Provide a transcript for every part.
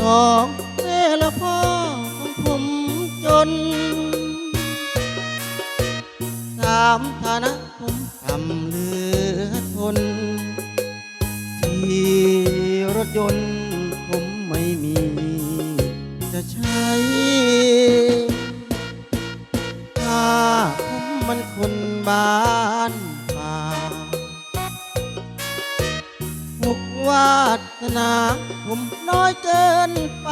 สองแม่และพ่อของผมจนสามฐานะผมทำเลือทนที่รถยนต์ผมไม่มี จะใช้ถ้าผมมันคนบ้าน วาสนาผมน้อยเกินไป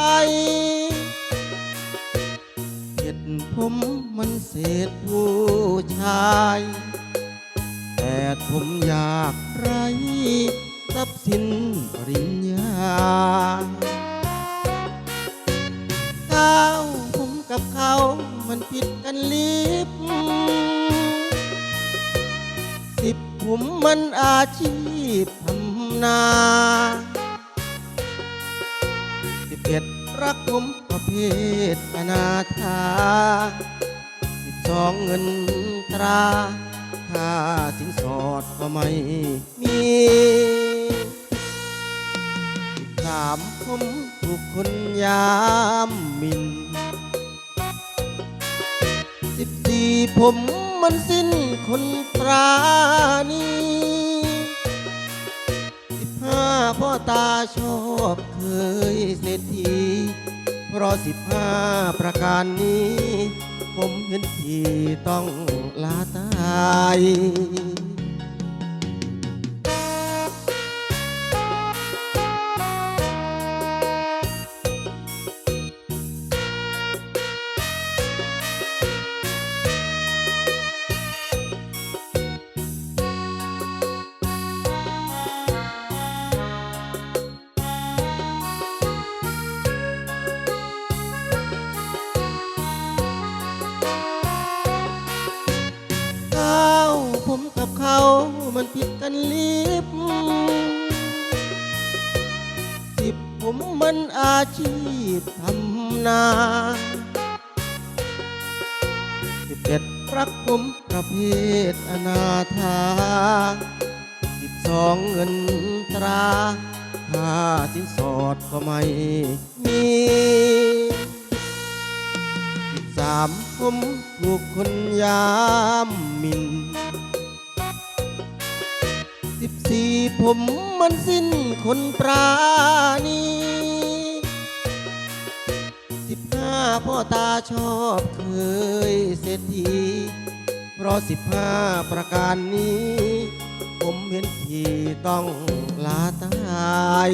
เห็ดผมมันเศษผู้ชาย แต่ผมอยากไรทรัพย์สินปริญญาก้าวผมกับเขามันผิดกันลิบสิบผมมันอาชีพทำนา เอ็ดรักผมประเภทอนาถาสิบสองเงินตราค่าสินสอดก็ไม่มีสิบสามผมถูกคนยามมินสิบสี่ผมมันสิ้นคนปราณี ตาชอบเคยเศรษฐีเพราะสิบห้าประการนี้ ผมเห็นทีต้องลาตาย กับเขามันผิดกันลิบสิบผมมันอาชีพทำนาสิบเอ็ดรักผมประเภทอนาถาสิบสองเงินตราค่าสินสอดก็ไม่มีสิบสามผมถูกคนยามมิน ผมมันสิ้นคนปราณีสิบห้าพ่อตาชอบเคยเศรษฐีเพราะสิบห้าประการนี้ ผมเห็นทีต้องลาตาย